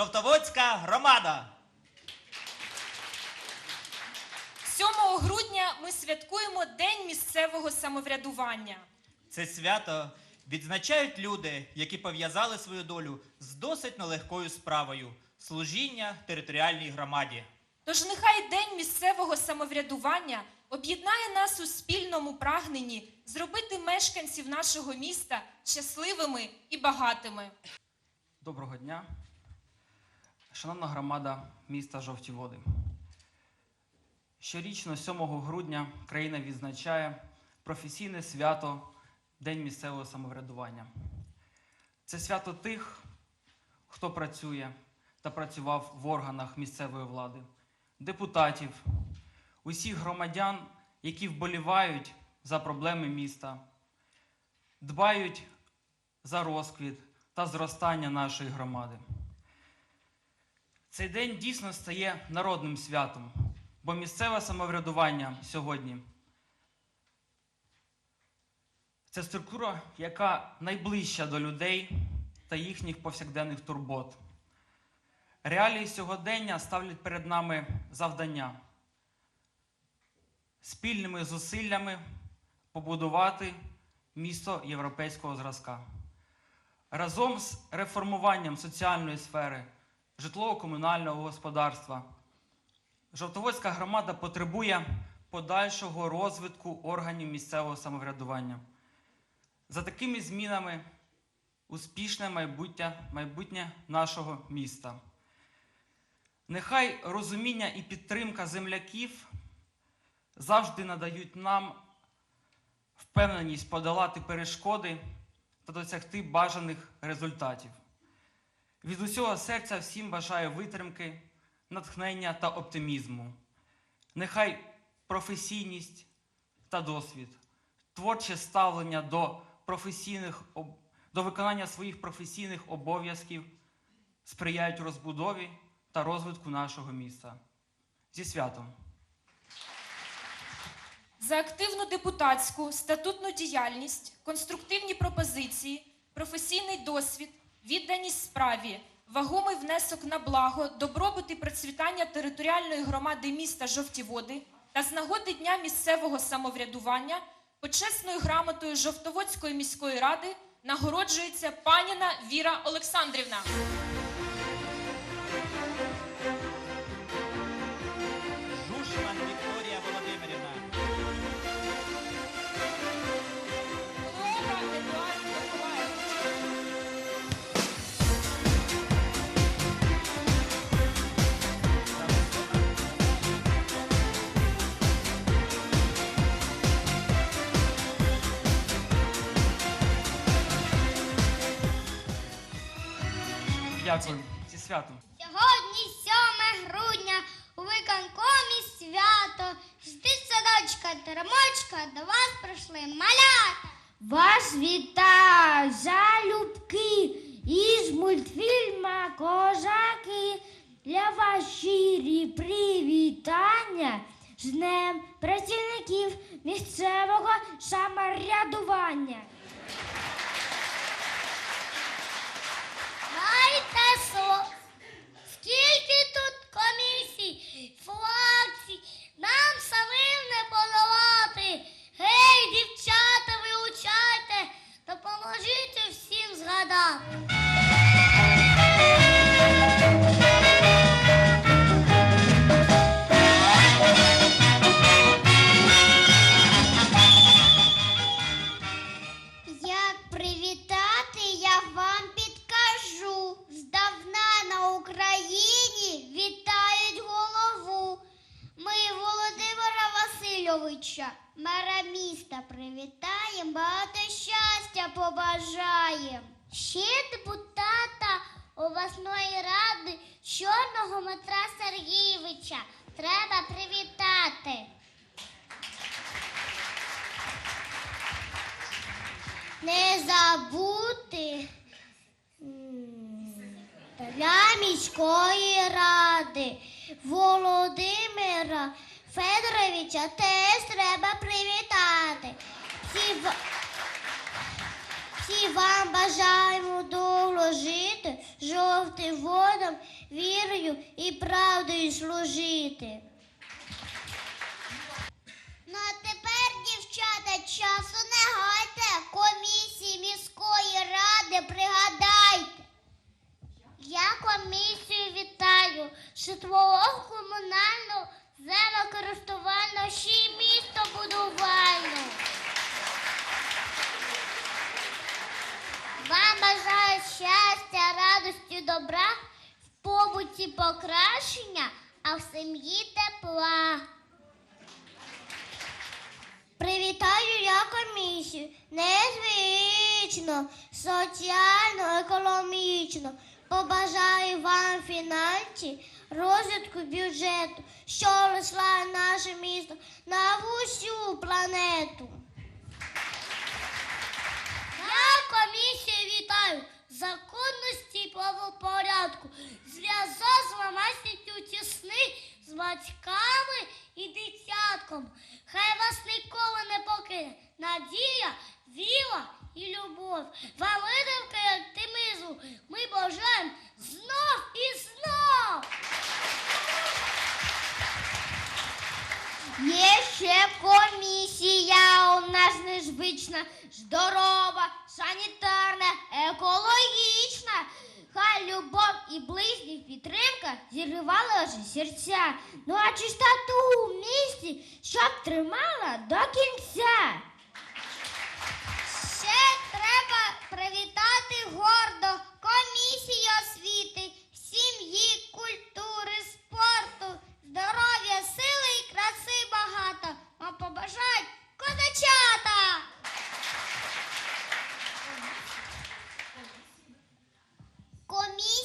Жовтоводська громада! 7 грудня ми святкуємо День місцевого самоврядування. Це свято відзначають люди, які пов'язали свою долю з досить нелегкою справою служіння територіальній громаді. Тож нехай День місцевого самоврядування об'єднає нас у спільному прагненні зробити мешканців нашого міста щасливими і багатими. Доброго дня, шановна громада міста Жовті Води. Щорічно, 7 грудня, країна відзначає професійне свято День місцевого самоврядування. Це свято тих, хто працює та працював в органах місцевої влади, депутатів, усіх громадян, які вболівають за проблеми міста, дбають за розквіт та зростання нашої громади. Цей день дійсно стає народним святом, бо місцеве самоврядування сьогодні це структура, яка найближча до людей та їхніх повсякденних турбот. Реалії сьогодення ставлять перед нами завдання спільними зусиллями побудувати місто європейського зразка. Разом з реформуванням соціальної сфери, житлово-комунального господарства, Жовтоводська громада потребує подальшого розвитку органів місцевого самоврядування. За такими змінами успішне майбутнє, майбутнє нашого міста. Нехай розуміння і підтримка земляків завжди надають нам впевненість подолати перешкоди та досягти бажаних результатів. Від усього серця всім бажаю витримки, натхнення та оптимізму. Нехай професійність та досвід, творче ставлення до, професійних, до виконання своїх професійних обов'язків сприяють розбудові та розвитку нашого міста. Зі святом! За активну депутатську, статутну діяльність, конструктивні пропозиції, професійний досвід, відданість справі, вагомий внесок на благо, добробут і процвітання територіальної громади міста Жовті Води та з нагоди Дня місцевого самоврядування почесною грамотою Жовтоводської міської ради нагороджується паніна Віра Олександрівна. Дякую. Зі святом! Сьогодні 7 грудня у виконкомі свято. Жди садочка, теремочка, до вас прийшли малята. Вас вітаю залюбки із мультфільма Козаки. Для вас щирі привітання з Шухевича привітаєм, багато щастя побажаєм. Ще депутата обласної ради Чорного Дмитра Сергійовича треба привітати. Не забути для міської ради Володимира Федоровича теж треба привітати. Всі, всі вам бажаємо довго жити, жовтим водам, вірою і правдою служити. Ну а тепер, дівчата, часу не гайте, комісії міської ради пригадайте. Я комісію вітаю житлового комунального землекористувального ще й містобудувального. Вам бажаю щастя, радості, добра, в побуті покращення, а в сім'ї тепла. Привітаю я комісію незвично, соціально, економічно. Побажаю вам фінансів, розвитку бюджету, що росла наше місто на всю планету. Я комісію вітаю законності і правопорядку, зв'язок з мамасістю тісний з батьками і дитятком. Хай вас ніколи не покине надія, віра і любов. Вам і оптимізму ми бажаємо знов і знов. Є ще комісія у нас незвична, здорова, санітарна, екологічна. Хай любов і близьких підтримка зірвали ваші серця. Ну а чистоту у місті, щоб тримала до кінця. Гордо комісії освіти, сім'ї, культури, спорту, здоров'я, сили і краси багато. Вам побажають козачата! Комісії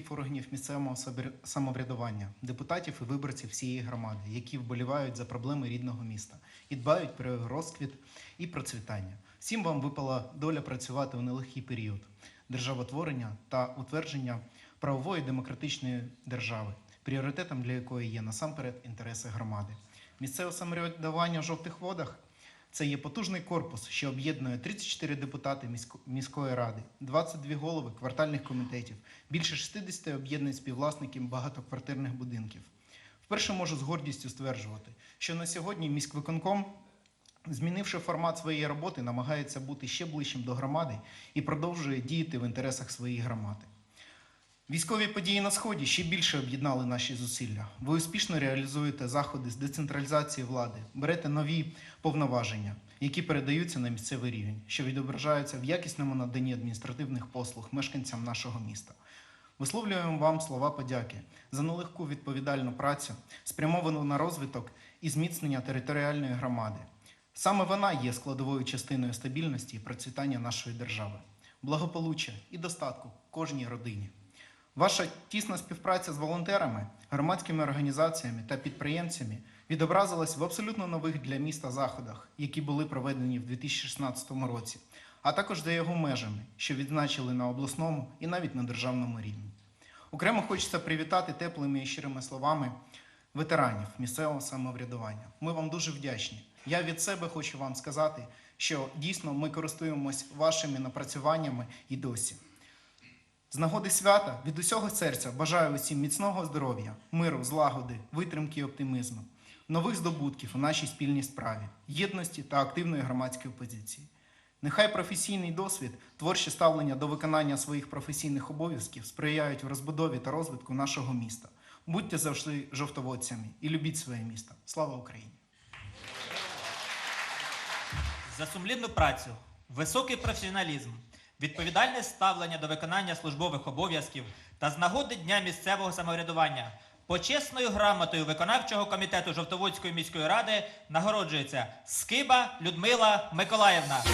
представників органів місцевого самоврядування, депутатів і виборців всієї громади, які вболівають за проблеми рідного міста і дбають про розквіт і процвітання. Всім вам випала доля працювати у нелегкий період державотворення та утвердження правової демократичної держави, пріоритетом для якої є насамперед інтереси громади. Місцеве самоврядування в жовтих водах це є потужний корпус, що об'єднує 34 депутати місько- міської ради, 22 голови квартальних комітетів, більше 60 об'єднань співвласників багатоквартирних будинків. Вперше можу з гордістю стверджувати, що на сьогодні міськвиконком, змінивши формат своєї роботи, намагається бути ще ближчим до громади і продовжує діяти в інтересах своєї громади. Військові події на сході ще більше об'єднали наші зусилля. Ви успішно реалізуєте заходи з децентралізації влади, берете нові повноваження, які передаються на місцевий рівень, що відображаються в якісному наданні адміністративних послуг мешканцям нашого міста. Висловлюємо вам слова подяки за нелегку відповідальну працю, спрямовану на розвиток і зміцнення територіальної громади. Саме вона є складовою частиною стабільності і процвітання нашої держави, благополуччя і достатку кожній родині. Ваша тісна співпраця з волонтерами, громадськими організаціями та підприємцями відобразилась в абсолютно нових для міста заходах, які були проведені в 2016 році, а також за його межами, що відзначили на обласному і навіть на державному рівні. Окремо хочеться привітати теплими і щирими словами ветеранів місцевого самоврядування. Ми вам дуже вдячні. Я від себе хочу вам сказати, що дійсно ми користуємось вашими напрацюваннями і досі. З нагоди свята від усього серця бажаю усім міцного здоров'я, миру, злагоди, витримки і оптимізму, нових здобутків у нашій спільній справі, єдності та активної громадської позиції. Нехай професійний досвід, творче ставлення до виконання своїх професійних обов'язків сприяють в розбудові та розвитку нашого міста. Будьте завжди жовтоводцями і любіть своє місто. Слава Україні! За сумлінну працю, високий професіоналізм, відповідальне ставлення до виконання службових обов'язків та з нагоди Дня місцевого самоврядування почесною грамотою виконавчого комітету Жовтоводської міської ради нагороджується Скиба Людмила Миколаївна.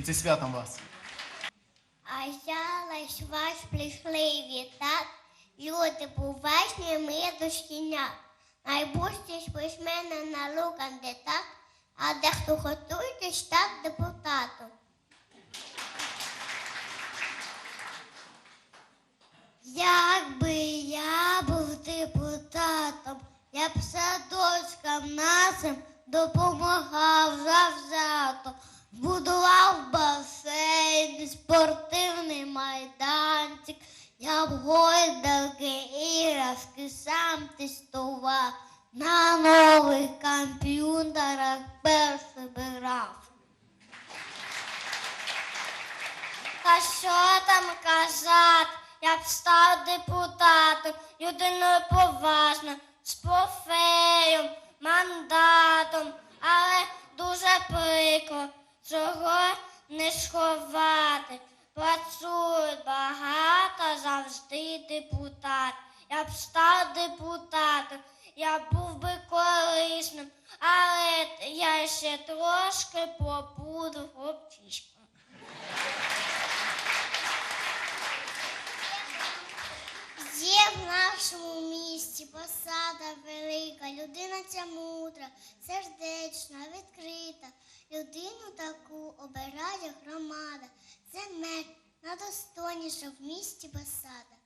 Всім зі святом вас! А я лиш вас прийшли вітати. Люди поважні, ми дошкільня. Найбільші письменна наука кандидат, а дехто готується стати депутатом. Якби я був депутатом, я б садочкам нашим допомагав завзято, будував басейн, спортивний майданчик, я б гойдалки іграшки сам тестував, на нових комп'ютерах перший грав. Та що там казати? Я б став депутатом, людиною поважною, з пофеєм, мандатом, але дуже прикро, цього не сховати. Працюють багато завжди депутат. Я б став депутатом, я був би корисним, але я ще трошки побуду хлопчиськом. Є в нашому місті посада велика, людина ця мудра, сердечна, відкрита. Людину таку обирає громада. Це мер найдостойніша в місті посада.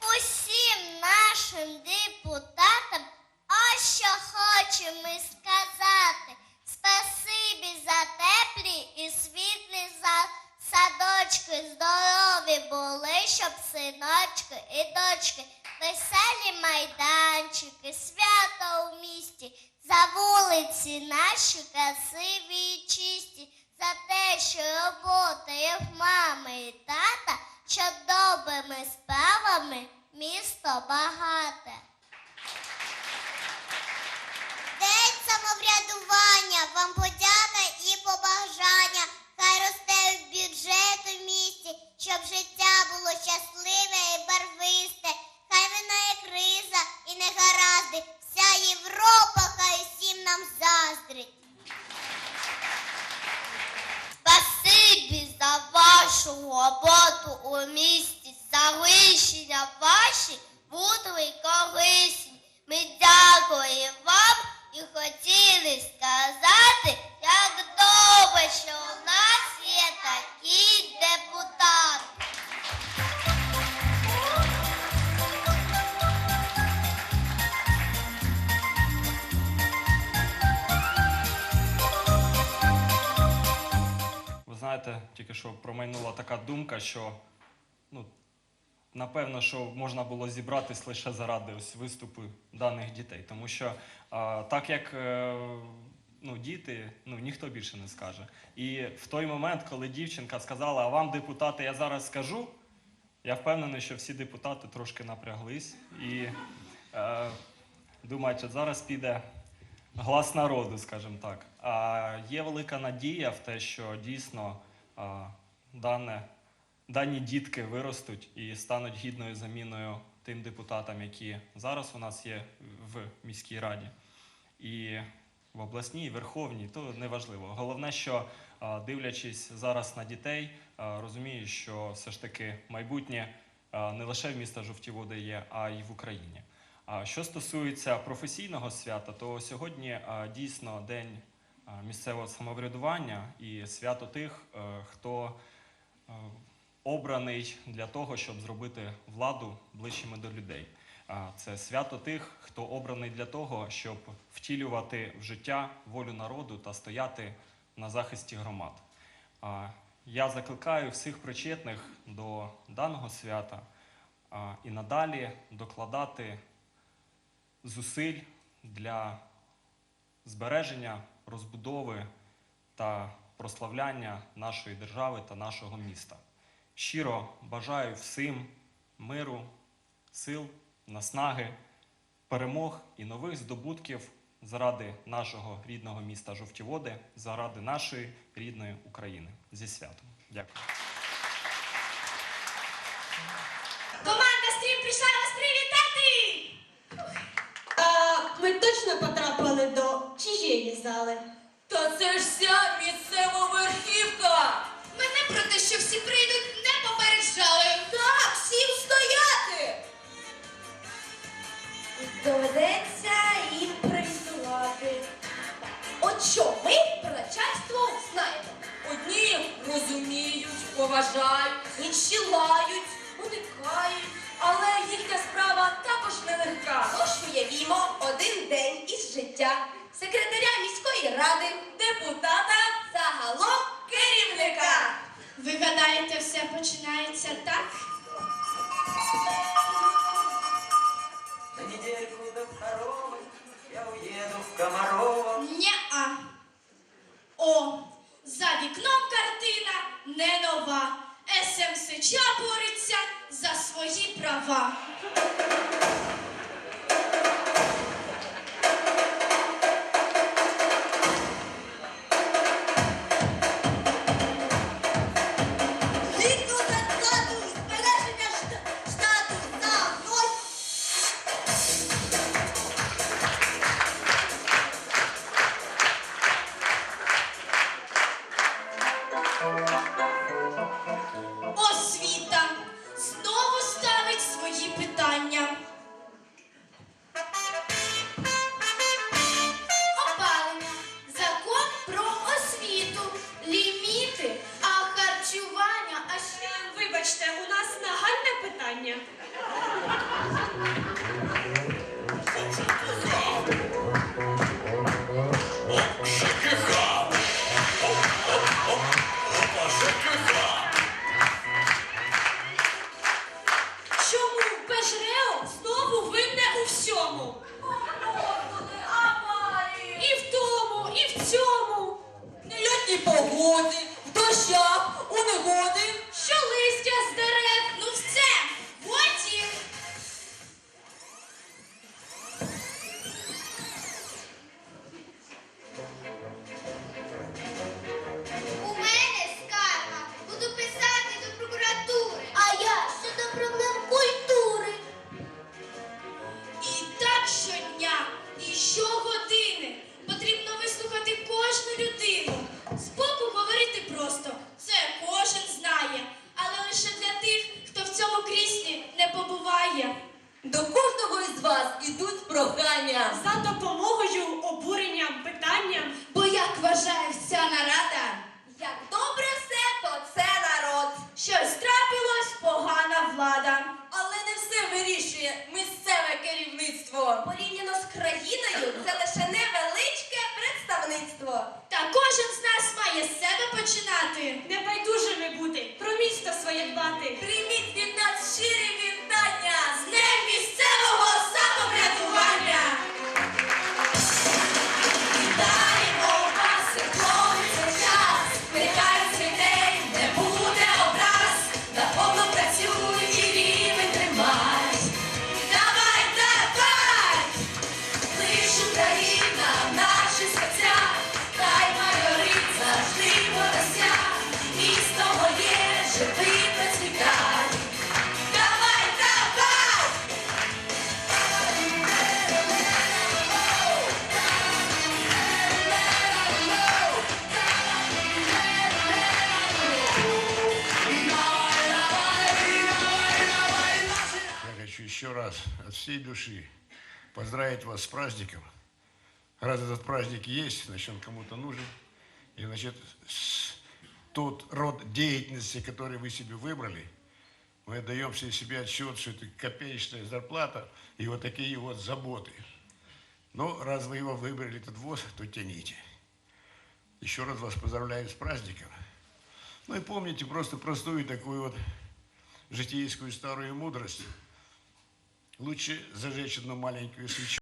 Усім нашим депутатам ось що хочемо сказати. Спасибі за теплі і світлі за щоб синочки і дочки, веселі майданчики, свято у місті, за вулиці наші красиві і чисті, за те, що робота їх мами і тата, що добрими справами місто багате. День самоврядування, вам подяка і побажання. Хай росте бюджет у місті, щоб життя було щасливе і барвисте. Хай минає криза і негаразди. Вся Європа хай усім нам заздрить. Спасибі за вашу роботу у місті, залишення ваші будуть й корисні. Ми дякуємо вам і хотіли сказати, як добре, що у нас такий депутат. Ви знаєте, тільки що промайнула така думка, що ну, напевно, що можна було зібратись лише заради ось виступу даних дітей. Тому що а, так як е, ну, діти, ну, ніхто більше не скаже. І в той момент, коли дівчинка сказала, а вам, депутати, я зараз скажу, я впевнений, що всі депутати трошки напряглись і е, думають, що зараз піде глас народу, скажімо так. А є велика надія в те, що дійсно а, дане, дані дітки виростуть і стануть гідною заміною тим депутатам, які зараз у нас є в міській раді. І в обласній, верховній, то неважливо. Головне, що дивлячись зараз на дітей, розумію, що все ж таки майбутнє не лише в міста Жовті Води є, а й в Україні. Що стосується професійного свята, то сьогодні дійсно день місцевого самоврядування і свято тих, е, хто е, обраний для того, щоб зробити владу ближчими до людей. Це свято тих, хто обраний для того, щоб втілювати в життя волю народу та стояти на захисті громад. Я закликаю всіх причетних до даного свята і надалі докладати зусиль для збереження, розбудови та прославляння нашої держави та нашого міста. Щиро бажаю всім миру, сил, наснаги, перемог і нових здобутків заради нашого рідного міста Жовтіводи, заради нашої рідної України. Зі святом. Дякую. Команда стрім прийшла вас привітати! А ми точно потрапили до чиєї зали? Та це ж вся місцева верхівка! Мене про те, що всі прийдуть, не попереджали. Доведеться їм привітувати. От що ми про начальство знаємо. Одні розуміють, поважають, інші лають, уникають. Але їхня справа також нелегка. Тож уявімо один день із життя секретаря міської ради, Депутата загалом керівника. Ви гадаєте, все починається так? Не нова. СМСЧ бореться за свої права. Раз от всей души поздравить вас с праздником. Раз этот праздник есть, значит, он кому-то нужен. И, значит, тот род деятельности, который вы себе выбрали, мы отдаем все себе отчет, что это копеечная зарплата и вот такие вот заботы. Но раз вы его выбрали, этот ВОЗ, то тяните. Еще раз вас поздравляю с праздником. Ну и помните просто простую такую вот житейскую старую мудрость. Лучше зажечь одну маленькую свечу,